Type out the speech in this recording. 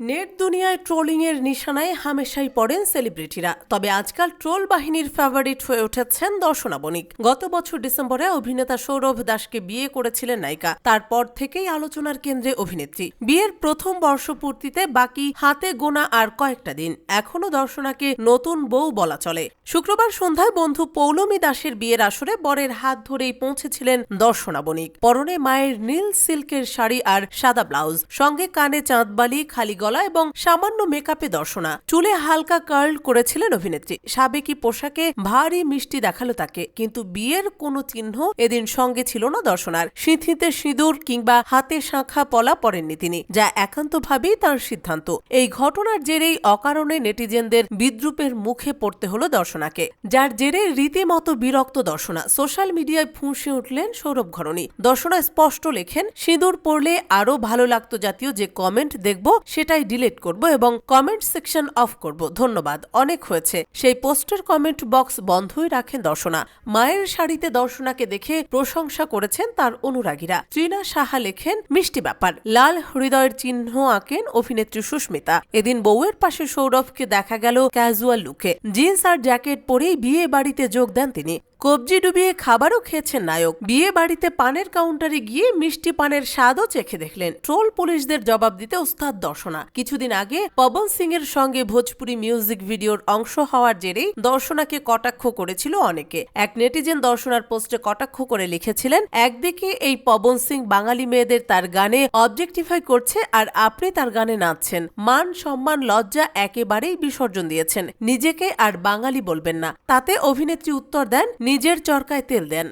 Net দুনিয়ায় trolling এর নিশানায় হামেশাই পড়েন সেলিব্রিটিরা। তবে আজকাল ট্রোল বাহিনীর ফেভারিট হয়ে উঠেছেন দর্শনা বণিক গত বছর ডিসেম্বরে অভিনেতা সৌরভ দাসকে বিয়ে করেছিলেন নায়িকা। তারপর থেকেই আলোচনার কেন্দ্রে অভিনেত্রী। বিয়ের প্রথম বর্ষপূর্তিতে বাকি হাতে গোনা আর কয়েকটা দিন। এখনও দর্শনাকে নতুন বউ বলা চলে। শুক্রবার সন্ধ্যায় বন্ধু পৌলমী দাসের বিয়ের আসরে বরের হাত ধরেই পৌঁছেছিলেন দর্শনা বণিক পরনে মায়ের নীল সিল্কের শাড়ি আর সাদা ব্লাউজ। সঙ্গে কানে চাঁদবালি, খালি গলা এবং সামান্য মেকআপে দর্শনা। চুলে হালকা কার্ল করেছিলেন অভিনেত্রী। সাবেকি পোশাকে ভারী মিষ্টি দেখাল তাকে, কিন্তু বিয়ের কোনো চিহ্ন এদিন সঙ্গে ছিল না দর্শনার। সিঁথিতে সিঁদুর কিংবা হাতে শাঁখা পলা পরেননি তিনি, যা একান্তভাবেই তার সিদ্ধান্ত। এই ঘটনার জেরেই অকারণে নেটিজেনদের বিদ্রুপের মুখে পড়তে হলো দর্শনাকে, যার জেরে রীতিমতো বিরক্ত দর্শনা। সোশ্যাল মিডিয়ায় ফুঁসে উঠলেন সৌরভ ঘরণী। দর্শনা স্পষ্ট লেখেন, সিঁদুর পড়লে আরও ভালো লাগতো জাতীয় যে কমেন্ট দেখব, সেটাই ডিলিট করব এবং কমেন্ট সেকশন অফ করব। ধন্যবাদ, অনেক হয়েছে। সেই পোস্টের কমেন্ট বক্স বন্ধই রাখেন দর্শনা। মায়ের শাড়িতে দর্শনাকে দেখে প্রশংসা করেছেন তার অনুরাগীরা। ত্রিনা সাহা লেখেন, মিষ্টি ব্যাপার। লাল হৃদয়ের চিহ্ন আঁকেন অভিনেত্রী সুস্মিতা। এদিন বউয়ের পাশে সৌরভকে দেখা গেল ক্যাজুয়াল লুকে জিন্স আর জ্যাকেট পরেই বিয়ে বাড়িতে যোগ দেন তিনি। কবজি ডুবিয়ে খাবারও খেয়েছেন নায়ক। বিয়ে বাড়িতে পানের কাউন্টারে গিয়ে মিষ্টি পানের স্বাদও চেখে দেখলেন। ট্রোল পুলিশদের জবাব দিতে ওস্তাদ দর্শনা। কিছুদিন আগে পবন সিং এর সঙ্গে ভোজপুরি মিউজিক ভিডিওর অংশ হওয়ার জেরেই দর্শনাকে কটাক্ষ করেছিল অনেকে। এক নেটিজেন দর্শনার পোস্টে কটাক্ষ করে লিখেছিলেন, একদিকে এই পবন সিং বাঙালি মেয়েদের তার গানে অবজেক্টিফাই করছে আর আপনি তার গানে নাচছেন। মান, সম্মান, লজ্জা একেবারেই বিসর্জন দিয়েছেন। নিজেকে আর বাঙালি বলবেন না। তাতে অভিনেত্রী উত্তর দেন নিজের চরকায় তেল দেন।